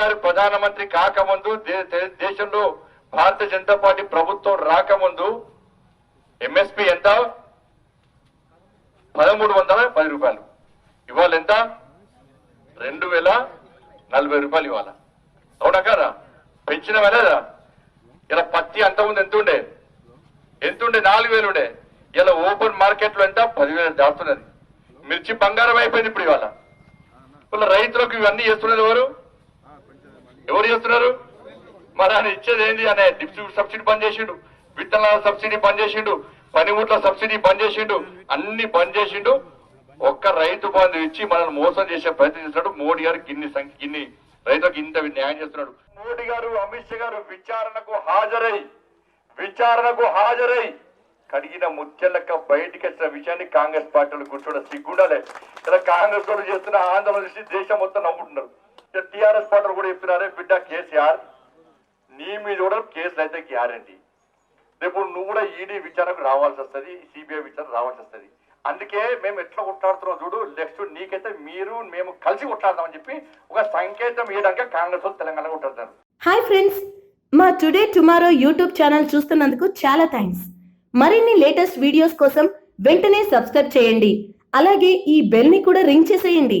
గారు ప్రధానమంత్రి కాకముందు దేశంలో భారతీయ జనతా పార్టీ ప్రభుత్వం రాకముందు ఎంఎస్పి ఎంత? పదమూడు వందల పది రూపాయలు. ఇవాళ ఎంత? రెండు వేల నలభై రూపాయలు ఇవాళ. అవునా కదా? పెంచిన వెళ్ళదా ఇలా పత్తి అంత ముందు ఎంత ఉండే ఎంత ఉండే నాలుగు వేలు ఉండే ఇలా ఓపెన్ మార్కెట్లో ఎంత? పదివేలు దాటుతున్నది. మిర్చి బంగారం అయిపోయింది ఇప్పుడు ఇవాళ. రైతులకు ఇవన్నీ చేస్తున్నారు ఎవరు? ఎవరు చేస్తున్నారు? మరి ఆయన ఇచ్చేది ఏంది? అనే డిస్ట్రిబ్యూట్ సబ్సిడీ బంద్ చేసిండు. విత్తనాల సబ్సిడీ బంద్ చేసిండు. పనిముట్ల సబ్సిడీ బంద్ చేసిండు. అన్ని బంద్ చేసిండు. ఒక్క రైతు బంధు ఇచ్చి మనల్ని మోసం చేసే ప్రయత్నం చేస్తున్నాడు. మోడీ గారు గిన్ని సంఖ్య గిన్ని రైతులకు ఇంత న్యాయం చేస్తున్నాడు. మోడీ గారు అమిత్ షా గారు విచారణకు హాజరై విచారణకు హాజరై కడిగిన ముత్యలక్క బయటికి వచ్చిన విషయాన్ని కాంగ్రెస్ పార్టీలు కూర్చోడ సిగ్గుండాలి. ఇలా కాంగ్రెస్ వాళ్ళు చేస్తున్న ఆందోళన చేసి దేశం మొత్తం నవ్వుకుంటున్నారు. టిఆర్ఎస్ పాటలు కూడా చెప్తున్నారే బిడ్డ కేసీఆర్ నీ మీద కూడా కేసులు అయితే గ్యారంటీ. రేపు నువ్వు కూడా ఈడీ విచారణకు రావాల్సి వస్తుంది సిబిఐ విచారణ రావాల్సి వస్తుంది. అందుకే మేము ఎట్లా కొట్లాడుతున్నాం చూడు నెక్స్ట్ నీకైతే మీరు మేము కలిసి కొట్లాడదామని చెప్పి ఒక సంకేతం ఇవ్వడానికి కాంగ్రెస్ తెలంగాణ కొట్లాడతారు హాయ్ ఫ్రెండ్స్ మా టుడే టుమారో యూట్యూబ్ ఛానల్ చూస్తున్నందుకు చాలా థ్యాంక్స్ మరిన్ని లేటెస్ట్ వీడియోస్ కోసం వెంటనే సబ్స్క్రైబ్ చేయండి. అలాగే ఈ బెల్ని కూడా రింగ్ చేసేయండి.